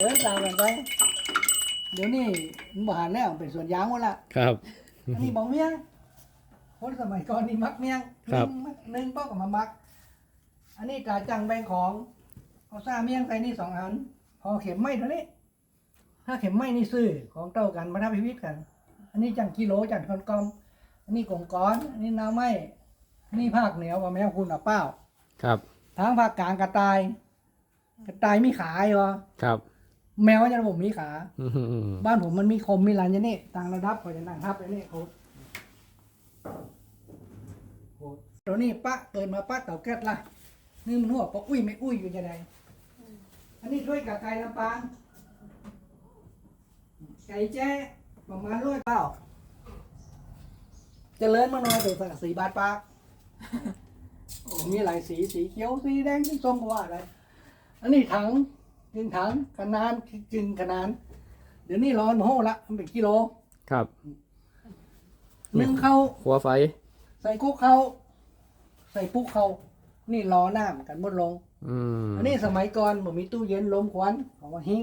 เดินตามกันไปเดี๋ยวนี้มันบหารแล้วเป็นสวนยางหมดละครับ อันนี้บอกเมียงคนสมัยก่อนนี่มักเมียงครับ หนึ่งมักหนึ่งป้อกับมามัก อันนี้ตาจังแบงของเอาซ่าเมียงใส่นี่สองอัน พอเข็มไหม้เท่านี้ถ้าเข็มไหม้นี่ซื้อของเต้ากันมาทำพิพิธกัน อันนี้จังกิโลจังคอนกอมอันนี้กงก้อนอันนี้น้ำไหม้อันนี้ภาคเหนือว่าแม่คุณอะเป้าครับ ทางภาคกลางกระต่าย กระต่ายมีขายเหรอ ครับ แมวจะผมมีขาอืมบ้านผมมันมีคมมีลานอยางนี่ต่างระดับเขาจะนั่งทับไปนี่โคตรโคตรตัวนี้ปะเกิดมาปะเต่าแก๊สละนี่มันหัวปะอุ้ยไม่อุ้ยอยู่จะไดอันนี้ถ้วยกะไก่ลำปางไก่แจ้ประมาณร้อยเป้าเจริญมาหน่อยเป็นสักสีบาทปากโอ้มีหลายสีสีเขียวสีแดงสีส้มก็ว่าอะไรอันนี้ถัง กึ่งถังขนานกึ่งขนาน เดี๋ยวนี้ร้อนโหละมันเป็นกิโลครับหนึ่งเข้าหัวไฟ ใส่กุ๊กเข้า ใส่ปุ๊กเข้า นี่รอน้ำกันบดลงอืมอันนี้สมัยก่อนบ่มีตู้เย็นลมควันของว่าหิ้ง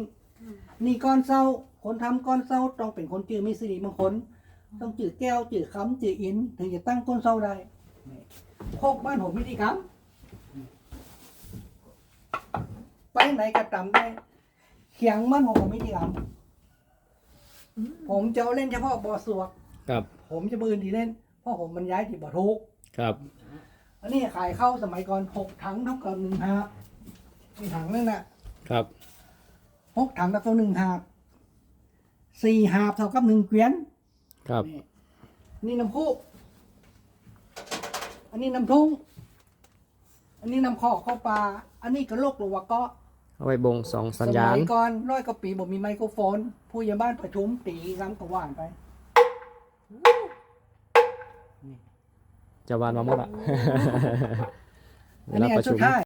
นี่ก้อนเศร้า คนทำก้อนเศร้าต้องเป็นคนจื่อมีสิริมงคลต้องจื่อแก้วจื่อคำจื่ออิน ถึงจะตั้งก้นเศร้าได้นี่โคกบ้านผมวิธีคำไปไหนก็ตำได้เขียงบ้านผมผมวิธีคำผมจะเอาเล่นเฉพาะบ่อสวก ครับ ผมจะปืนที่เล่นเพราะผมมันย้ายที่บ่อทุกครับ อันนี้ขายเข้าสมัยก่อนหกถังเท่ากับหนึ่งหาบนี่ถังนึงน่ะ ครับหกถังเท่ากับหนึ่งหาบสี่หาบเท่ากับหนึ่งเกวียน ครับ นี่นี่น้ำพุอันนี้น้ำทุ่ง อันนี้น้ำคอกข้าวปลา อันนี้กระโหลกหรือว่าเก็ เอาไว้บงสองสัญญาณสมัยก่อนร้อยกว่าปีบ่มีไมโครโฟน ผู้ใหญ่บ้านประชุมตีซ้ำก็ว่านไปจะวานมาหมดละเวอันลานี้อัปนระสุชุดมท้าย